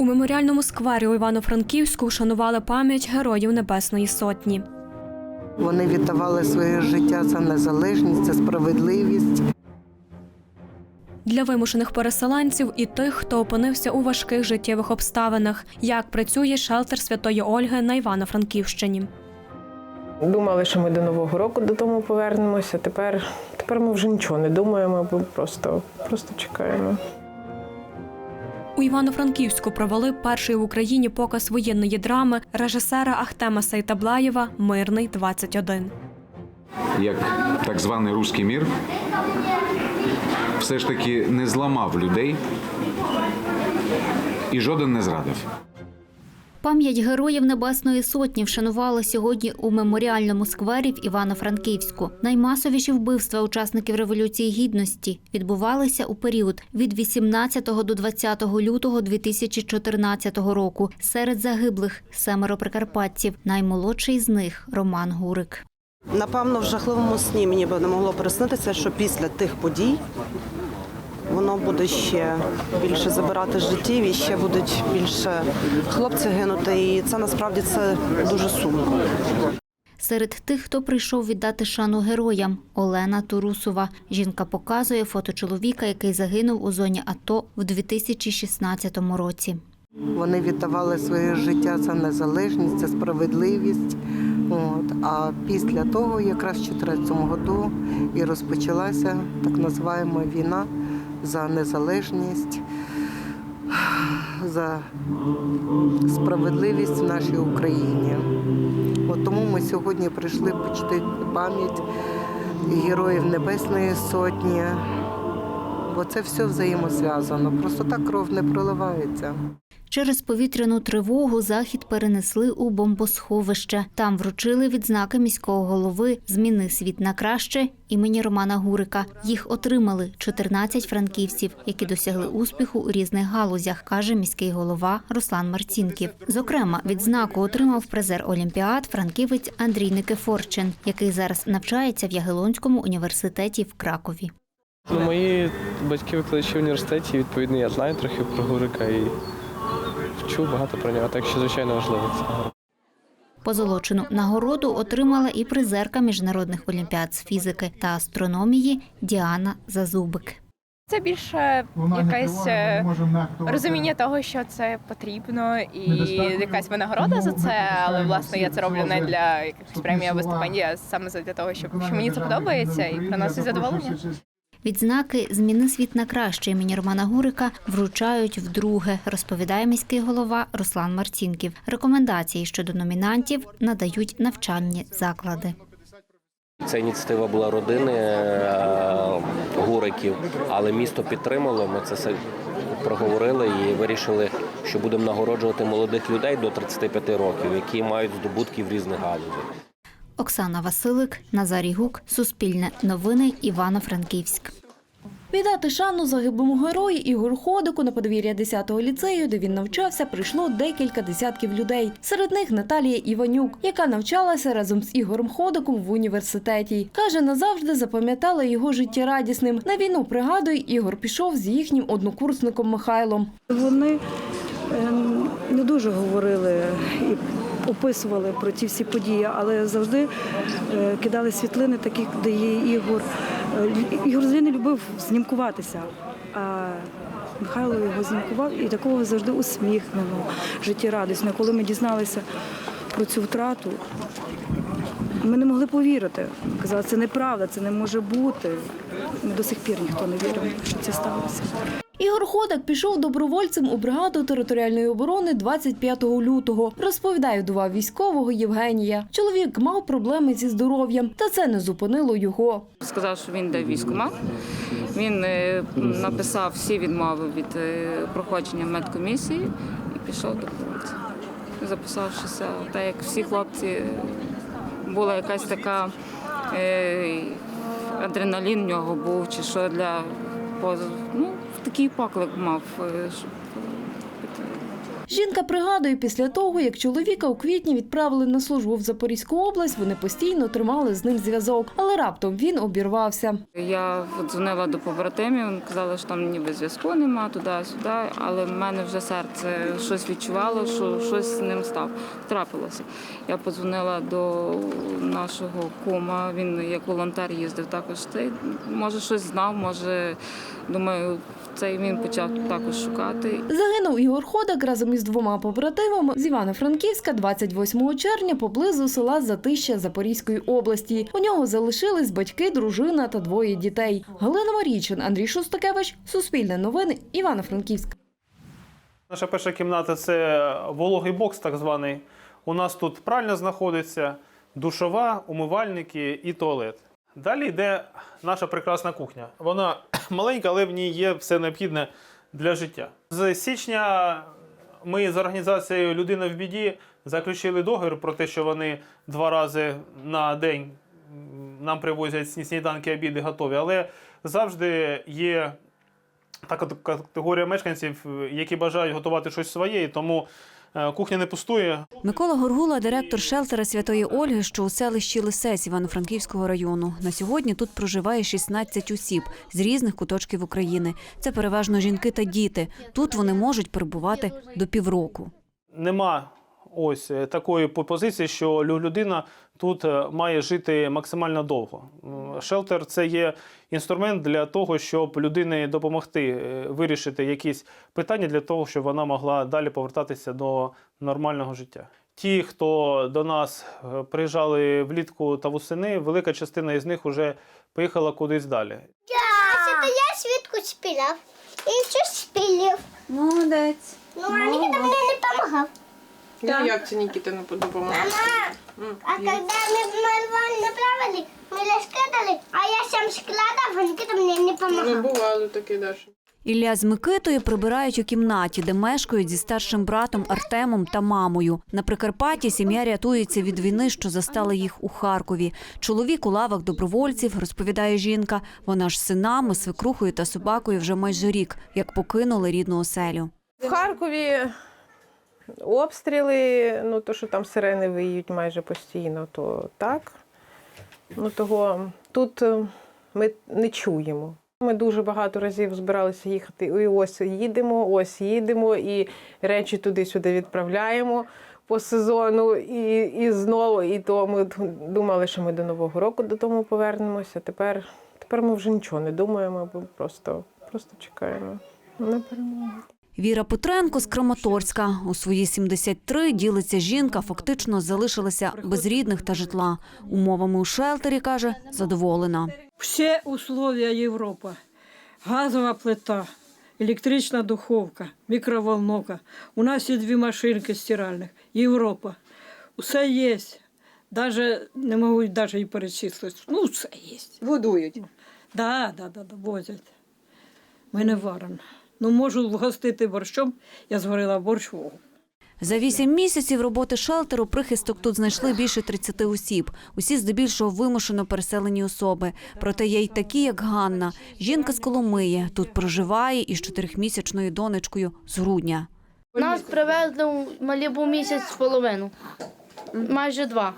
У меморіальному сквері у Івано-Франківську вшанували пам'ять героїв Небесної Сотні. Вони віддавали своє життя за незалежність, за справедливість. Для вимушених переселенців і тих, хто опинився у важких життєвих обставинах, як працює шелтер Святої Ольги на Івано-Франківщині. Думали, що ми до Нового року додому повернемося. Тепер, тепер ми вже нічого не думаємо, бо просто, просто чекаємо. У Івано-Франківську провели перший в Україні показ воєнної драми режисера Ахтема Сайтаблаєва Мирний 21 як так званий руський мір все ж таки не зламав людей і жоден не зрадив. Пам'ять героїв Небесної Сотні вшанували сьогодні у меморіальному сквері в Івано-Франківську. Наймасовіші вбивства учасників Революції Гідності відбувалися у період від 18 до 20 лютого 2014 року. Серед загиблих семеро прикарпатців. Наймолодший з них Роман Гурик. Напевно, в жахливому сні мені би не могло приснитися, що після тих подій воно буде ще більше забирати життів і ще будуть більше хлопці гинути. І це насправді це дуже сумно. Серед тих, хто прийшов віддати шану героям, Олена Турусова. Жінка показує фото чоловіка, який загинув у зоні АТО в 2016 році. Вони віддавали своє життя за незалежність, за справедливість. От. А після того, якраз в 2014 году, і розпочалася так називаємо війна за незалежність, за справедливість в нашій Україні. От тому ми сьогодні прийшли почти пам'ять героїв Небесної Сотні, бо це все взаємозв'язано. Просто так кров не проливається. Через повітряну тривогу захід перенесли у бомбосховище. Там вручили відзнаки міського голови Зміни світ на краще імені Романа Гурика. Їх отримали 14 франківців, які досягли успіху у різних галузях, каже міський голова Руслан Марцінків. Зокрема, відзнаку отримав призер Олімпіад франківець Андрій Никифорчин, який зараз навчається в Ягелонському університеті в Кракові. Мої батьки викладачі в університеті, відповідно, я знаю трохи про Гурика і вчу багато про нього, так що, звичайно, важливо це. Позолочену нагороду отримала і призерка міжнародних олімпіад з фізики та астрономії Діана Зазубик. Це більше якесь е, розуміння того, що це потрібно, і якась винагорода за це. Але власне я це роблю не для якихось премій або стипендій, а саме для того, щоб що мені це подобається і приносить задоволення. Відзнаки Зміни світ на краще імені Романа Гурика вручають вдруге, розповідає міський голова Руслан Марцінків. Рекомендації щодо номінантів надають навчальні заклади. Ця ініціатива була родини е, Гуриків, але місто підтримало. Ми це проговорили і вирішили, що будемо нагороджувати молодих людей до 35 років, які мають здобутки в різних галузях. Оксана Василик, Назарій Гук, Суспільне новини, Івано-Франківськ. Віддати шану загиблому герою Ігору Ходику на подвір'я 10-го ліцею, де він навчався, прийшло декілька десятків людей. Серед них Наталія Іванюк, яка навчалася разом з Ігорем Ходиком в університеті. Каже, назавжди запам'ятала його життєрадісним. На війну пригадує, Ігор пішов з їхнім однокурсником Михайлом. Вони ем, не дуже говорили і описували про ті всі події, але завжди е, кидали світлини, такі, де є Ігор. Ігор не любив знімкуватися. А Михайло його знімкував і такого завжди усміхненого, життєрадісного. Коли ми дізналися про цю втрату, ми не могли повірити. Казали, це неправда, це не може бути. До сих пір ніхто не вірив, що це сталося. Ігор Ходак пішов добровольцем у бригаду територіальної оборони 25 лютого. Розповідає вдова військового Євгенія. Чоловік мав проблеми зі здоров'ям, та це не зупинило його. Сказав, що він йде в військкомат. Він е, написав всі відмови від е, проходження медкомісії і пішов добровольцем. Записавшися, так як всі хлопці, була якась така е, адреналін в нього був, чи що для ну, такий поклик мав. е, щоб Жінка пригадує, після того, як чоловіка у квітні відправили на службу в Запорізьку область, вони постійно тримали з ним зв'язок, але раптом він обірвався. Я дзвонила до побратимів, казали, що там ніби зв'язку нема туди-сюди, але в мене вже серце щось відчувало, що щось з ним став. Трапилося. Я подзвонила до нашого кума, він як волонтер їздив також. Цей, може, щось знав, може, думаю, цей він почав також шукати. Загинув Ігор Ходак разом із двома побратимами з Івано-Франківська 28 червня поблизу села Затища Запорізької області. У нього залишились батьки, дружина та двоє дітей. Галина Марійчин, Андрій Шостакевич, Суспільне новини, Івано-Франківськ. Наша перша кімната це вологий бокс, так званий. У нас тут пральня знаходиться, душова, умивальники і туалет. Далі йде наша прекрасна кухня. Вона маленька, але в ній є все необхідне для життя. З січня ми з організацією Людина в біді заключили договір про те, що вони два рази на день нам привозять сні- сніданки, обіди готові. Але завжди є така категорія мешканців, які бажають готувати щось своє, тому е, кухня не пустує. Микола Горгула, директор шелтера Святої Ольги, що у селищі Лисець Івано-Франківського району. На сьогодні тут проживає 16 осіб з різних куточків України. Це переважно жінки та діти. Тут вони можуть перебувати до півроку. Нема ось е, такої по- позиції, що людина тут е, має жити максимально довго. Шелтер це є інструмент для того, щоб людині допомогти е, вирішити якісь питання для того, щоб вона могла далі повертатися до нормального життя. Ті, хто до нас приїжджали влітку та восени, велика частина із них вже поїхала кудись далі. Це я свідку спіляв. І щось спілів. Молодець. Ну, а Нікіта мені не допомагав. Ну, як це Нікіта не допомагає? Мама, а коли ми малювали направили, ми лише кидали, а я сам складав, а Нікіта мені не Ну, допомагав. бувало таке, Даша. Ілля з Микитою прибирають у кімнаті, де мешкають зі старшим братом Артемом та мамою. На Прикарпатті сім'я рятується від війни, що застала їх у Харкові. Чоловік у лавах добровольців, розповідає жінка. Вона ж синами, свекрухою та собакою вже майже рік, як покинули рідну оселю. В Харкові обстріли, ну то, що там сирени виють майже постійно, то так. Ну того тут е, ми не чуємо. Ми дуже багато разів збиралися їхати. І ось їдемо, ось їдемо, і речі туди-сюди відправляємо по сезону, і, і знову. І то ми думали, що ми до Нового року додому повернемося. Тепер, тепер ми вже нічого не думаємо, бо просто, просто чекаємо на перемогу. Віра Петренко з Краматорська. У свої 73 ділиться жінка, фактично залишилася без рідних та житла. Умовами у шелтері, каже, задоволена. Все условия Європа. Газова плита, електрична духовка, мікроволновка. У нас є дві машинки стиральних. Європа. Усе є. Даже не можу навіть і перечислити. Ну, все є. Годують. Да, да, да, да, возять. Ми не варимо. Ну, можу вгостити борщом, я зварила борщ вогу. За вісім місяців роботи шелтеру прихисток тут знайшли більше 30 осіб. Усі здебільшого вимушено переселені особи. Проте є й такі, як Ганна. Жінка з Коломиї. Тут проживає із чотирьохмісячною донечкою з грудня. Нас привезли у малі був місяць з половину, майже два.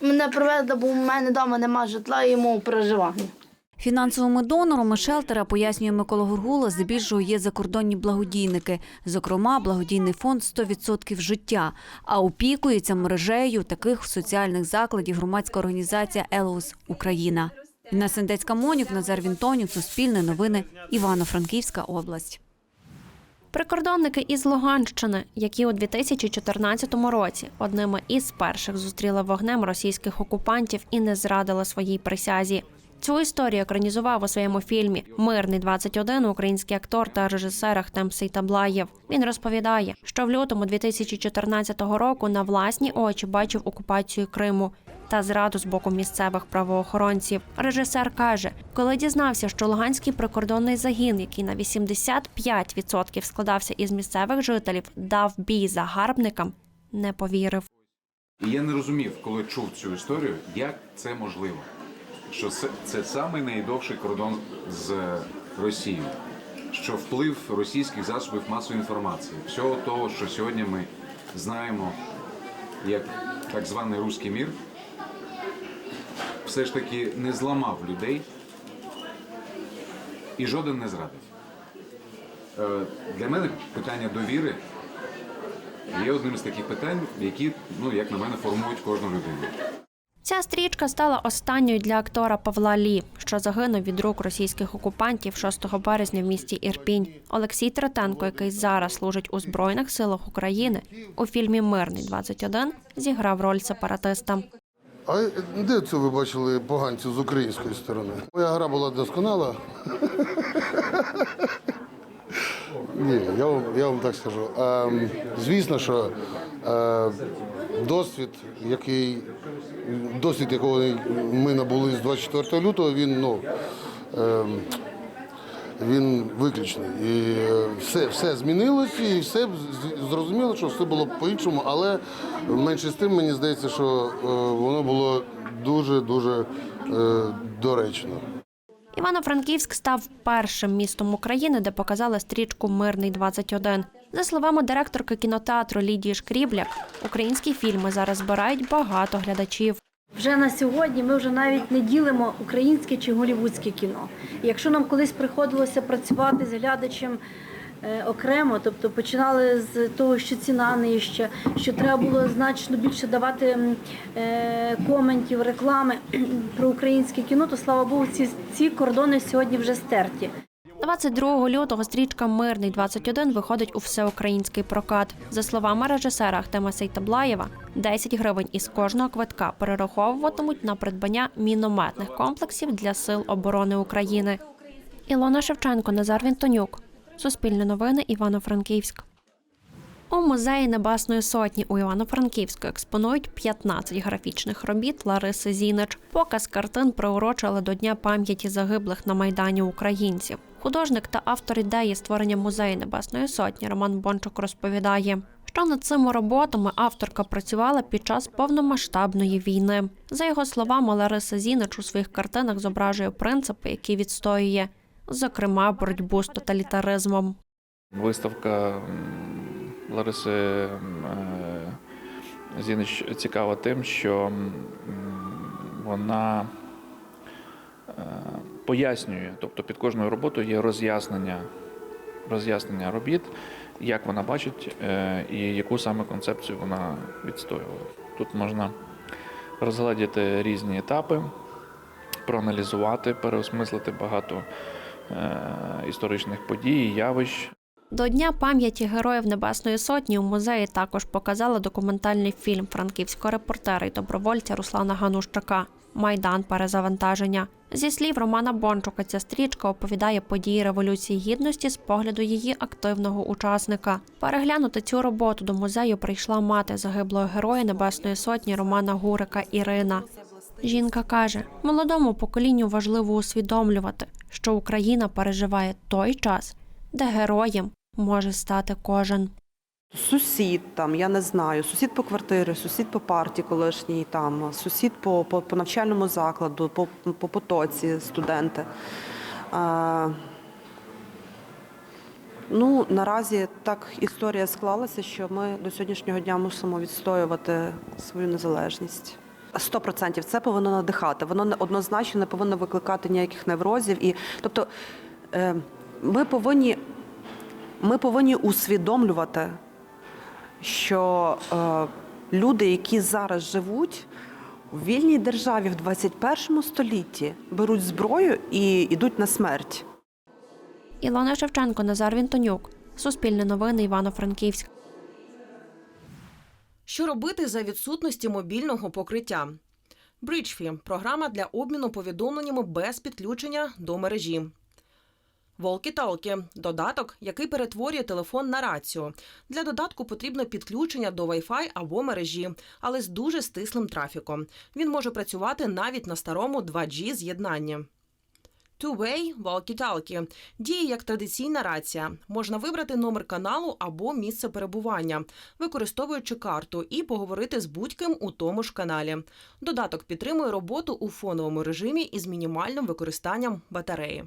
Мене привезли, бо в мене вдома нема житла і йому проживання. Фінансовими донорами шелтера, пояснює Микола Гургула, здебільшого є закордонні благодійники. Зокрема, благодійний фонд «100% життя. А опікується мережею таких соціальних закладів громадська організація «Елос Україна». Інна Сендецька Монюк, Назар Вінтонюк, Суспільне новини, Івано-Франківська область. Прикордонники із Луганщини, які у 2014 році одними із перших зустріли вогнем російських окупантів і не зрадили своїй присязі. Цю історію екранізував у своєму фільмі Мирний 21 український актор та режисер Ахтем Сейтаблаєв. Він розповідає, що в лютому 2014 року на власні очі бачив окупацію Криму та зраду з боку місцевих правоохоронців. Режисер каже, коли дізнався, що Луганський прикордонний загін, який на 85% складався із місцевих жителів, дав бій загарбникам, не повірив. Я не розумів, коли чув цю історію, як це можливо. Що це, це самий найдовший кордон з Росією. що вплив російських засобів масової інформації, всього того, що сьогодні ми знаємо як так званий руський мір, все ж таки не зламав людей і жоден не зрадив. Е, Для мене питання довіри є одним з таких питань, які, ну, як на мене, формують кожну людину. Ця стрічка стала останньою для актора Павла Лі, що загинув від рук російських окупантів 6 березня в місті Ірпінь. Олексій Третенко, який зараз служить у Збройних силах України, у фільмі Мирний 21 зіграв роль сепаратиста. А де це ви бачили поганців з української сторони? Моя гра була досконала. Ні, я вам, я вам так скажу. Ем, звісно, що е, досвід, який досвід, якого ми набули з 24 лютого, він ну. ем, він виключний. І е, все, все змінилось, і все зрозуміло, що все було по-іншому, але менше з тим мені здається, що е, воно було дуже-дуже е, доречно. Івано-Франківськ став першим містом України, де показали стрічку Мирний 21 За словами директорки кінотеатру Лідії Шкрібляк, українські фільми зараз збирають багато глядачів. Вже на сьогодні ми вже навіть не ділимо українське чи голівудське кіно. Якщо нам колись приходилося працювати з глядачем е, окремо, тобто починали з того, що ціна нижча, що треба було значно більше давати е, коментів, реклами про українське кіно, то слава Богу, ці, ці кордони сьогодні вже стерті. 22 лютого стрічка Мирний 21 виходить у всеукраїнський прокат. За словами режисера Ахтема Сейтаблаєва, 10 гривень із кожного квитка перераховуватимуть на придбання мінометних комплексів для сил оборони України. Ілона Шевченко, Назар Вінтонюк. Суспільне новини Івано-Франківськ. У музеї Небесної сотні у Івано-Франківську експонують 15 графічних робіт Лариси Зінич. Показ картин приурочили до Дня пам'яті загиблих на майдані українців. Художник та автор ідеї створення музею Небесної сотні Роман Бончук розповідає, що над цими роботами авторка працювала під час повномасштабної війни. За його словами, Лариса Зінич у своїх картинах зображує принципи, які відстоює, зокрема боротьбу з тоталітаризмом. Виставка Лариси е, Зінич цікава тим, що вона е, пояснює, тобто під кожною роботою є роз'яснення, роз'яснення робіт, як вона бачить е, і яку саме концепцію вона відстоювала. Тут можна розгледіти різні етапи, проаналізувати, переосмислити багато е, історичних подій, явищ. До Дня пам'яті героїв Небесної Сотні у музеї також показали документальний фільм франківського репортера і добровольця Руслана Ганущака Майдан перезавантаження. Зі слів Романа Бончука, ця стрічка оповідає події Революції Гідності з погляду її активного учасника. Переглянути цю роботу до музею прийшла мати загиблого героя Небесної Сотні Романа Гурика Ірина. Жінка каже, молодому поколінню важливо усвідомлювати, що Україна переживає той час, де героєм може стати кожен. Сусід там, я не знаю, сусід по квартирі, сусід по парті колишній, там, сусід по, по, по навчальному закладу, по, по потоці, студенти. А, ну, наразі так історія склалася, що ми до сьогоднішнього дня мусимо відстоювати свою незалежність. Сто процентів це повинно надихати. Воно не однозначно не повинно викликати ніяких неврозів. І, тобто, е, ми повинні, ми повинні усвідомлювати що е, люди, які зараз живуть в вільній державі в 21 столітті, беруть зброю і йдуть на смерть. Ілона Шевченко, Назар Вінтонюк. Суспільне новини Івано-Франківськ. Що робити за відсутності мобільного покриття? Bridgefy – програма для обміну повідомленнями без підключення до мережі. Walkie-Talkie – додаток, який перетворює телефон на рацію. Для додатку потрібно підключення до Wi-Fi або мережі, але з дуже стислим трафіком. Він може працювати навіть на старому 2G з'єднанні. Two-Way Walkie-Talkie діє як традиційна рація. Можна вибрати номер каналу або місце перебування, використовуючи карту, і поговорити з будь-ким у тому ж каналі. Додаток підтримує роботу у фоновому режимі із мінімальним використанням батареї.